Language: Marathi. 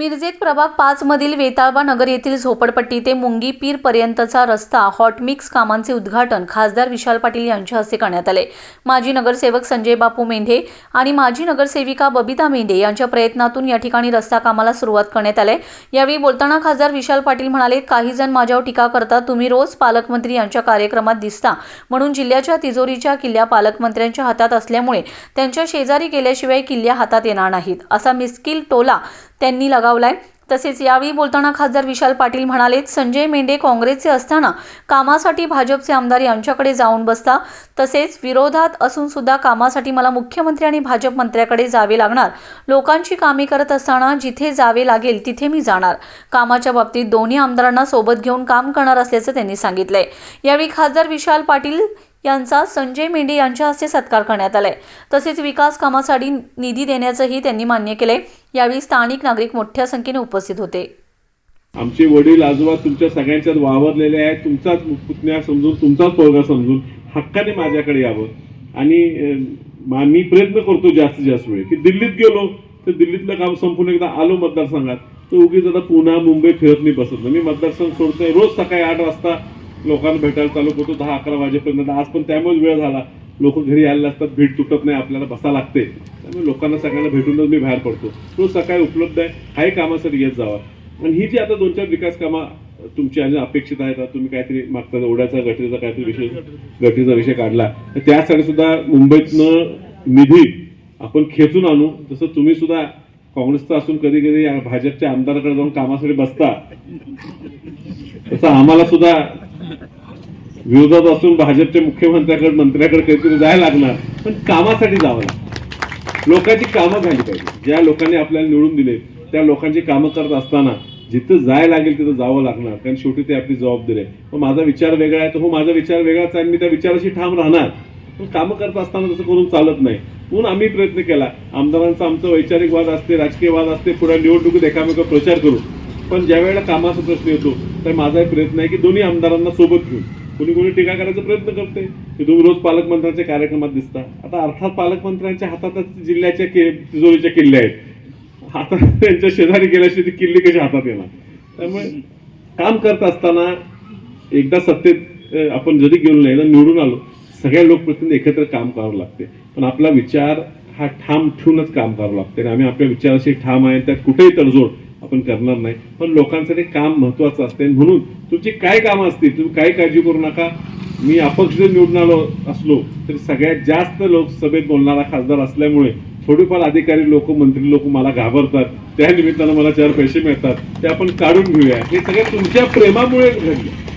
मिरजेत प्रभाग पाचमधील वेताळबा नगर येथील झोपडपट्टी ते मुंगी पीरपर्यंतचा रस्ता हॉटमिक्स कामांचे उद्घाटन खासदार विशाल पाटील यांच्या हस्ते करण्यात आले. माजी नगरसेवक संजय बापू मेंढे आणि माजी नगरसेविका बबिता मेंढे यांच्या प्रयत्नातून या ठिकाणी रस्ता कामाला सुरुवात करण्यात आले. यावेळी बोलताना खासदार विशाल पाटील म्हणाले काही जण माझ्यावर टीका करतात. तुम्ही रोज पालकमंत्री यांच्या कार्यक्रमात दिसता. म्हणून जिल्ह्याच्या तिजोरीच्या किल्ल्या पालकमंत्र्यांच्या हातात असल्यामुळे त्यांच्या शेजारी गेल्याशिवाय किल्ल्या हातात येणार नाहीत. असा मिस्किल टोला त्यांनी लगावलाय. तसेच यावेळी बोलताना खासदार विशाल पाटील म्हणाले संजय मेंढे काँग्रेसचे असताना कामासाठी भाजपचे आमदार यांच्याकडे जाऊन बसता तसेच विरोधात असून सुद्धा कामासाठी मला मुख्यमंत्री आणि भाजप मंत्र्याकडे जावे लागणार. लोकांची कामे करत असताना जिथे जावे लागेल तिथे मी जाणार. कामाच्या बाबतीत दोन्ही आमदारांना सोबत घेऊन काम करणार असल्याचं त्यांनी सांगितलंय. यावेळी खासदार विशाल पाटील यांचा संजय मेंढे यांच्या हस्ते सत्कार करण्यात आलाय. तसेच विकास कामासाठी निधी देण्याचंही त्यांनी मान्य केलंय. यावेळी स्थानिक नागरिक मोठ्या संख्येने उपस्थित होते. आमचे वडील आजोबा तुमच्या सगळ्यांच्यात वावरलेले आहेत. तुमचाच पुतण्या समजून तुमचाच पोरगा समजून हक्काने माझ्याकडे यावं. आणि मी प्रयत्न करतो जास्तीत जास्त वेळ. की दिल्लीत गेलो तर दिल्लीतलं काम संपून एकदा आलो मतदारसंघात. तर उगीच आता पुन्हा मुंबई फिरत नाही बसत. नाही मी मतदारसंघ सोडतोय. रोज सकाळी आठ वाजता लोकांना भेटायला चालू करतो दहा अकरा वाजेपर्यंत. आज पण त्यामुळेच वेळ झाला. लोक घरी आलेले असतात भेट तुटत नाही आपल्याला बसा लागते. त्यामुळे लोकांना सगळ्यांना भेटूनच मी बाहेर पडतो. रोज सकाळी उपलब्ध आहे काही कामासाठी येत जावा. आणि ही जी आता दोन चार विकास कामं तुमची अजून अपेक्षित आहेत तुम्ही काहीतरी मागचा ओढ्याचा गटरीचा काहीतरी विषय गटरीचा. विषय काढला. तर त्यासाठी सुद्धा मुंबईतनं निधी आपण खेचून आणू. तसं तुम्ही सुद्धा काँग्रेसचा असून कधी कधी भाजपच्या आमदाराकडे जाऊन कामासाठी बसता. तसं आम्हाला सुद्धा विरोधात असून भाजपच्या मुख्यमंत्र्याकडे मंत्र्याकडे काहीतरी जायला लागणार पण कामासाठी जावं लागतं. लोकांची कामं झाली पाहिजे. ज्या लोकांनी आपल्याला निवडून दिले त्या लोकांची कामं करत असताना जिथं जाय लागेल तिथं जावं लागणार. कारण शेवटी ते आपली जबाबदारी आहे. मग माझा विचार वेगळा आहे तर हो माझा विचार वेगळाच आहे आणि मी त्या विचाराशी ठाम राहणार. पण कामं करत असताना तसं करून चालत नाही. म्हणून आम्ही प्रयत्न केला. आमदारांचा आमचा वैचारिक वाद असते राजकीय वाद असते पुढे निवडणुकीत एकामेका प्रचार करू. पण ज्या वेळेला कामाचा प्रश्न येतो तर माझा प्रयत्न आहे की दोन्ही आमदारांना सोबत घेऊन. कोणी कोणी टीका करायचा प्रयत्न करते की तुम्ही रोज पालकमंत्र्यांच्या कार्यक्रमात दिसता आता अर्थात पालकमंत्र्यांच्या हातातच जिल्ह्याच्या के तिजोरीच्या किल्ल्या आहेत. आता त्यांच्या शेजारी गेल्याशिवाय ती किल्ली कशी हातात येणार? त्यामुळे काम करत असताना एकदा सत्तेत आपण जरी गेलो नाही निवडून आलो सगळ्या लोकप्रतिनिधी एकत्र काम करावं लागते. पण आपला विचार हा ठाम ठेवूनच काम करावं लागते. आणि आम्ही आपल्या विचाराशी ठाम आहे त्यात कुठेही तडजोड आपण करणार नाही. पण लोकांसाठी काम महत्वाचं असते. म्हणून तुमची काय कामं असतील तुम्ही काही काळजी करू नका. मी अपक्ष जर निवडून आलो असलो तरी सगळ्यात जास्त लोकसभेत बोलणारा खासदार असल्यामुळे थोडेफार अधिकारी लोक मंत्री लोक मला घाबरतात. त्या निमित्तानं मला चार पैसे मिळतात. ते आपण काढून घेऊया. हे सगळं तुमच्या प्रेमामुळे घडले.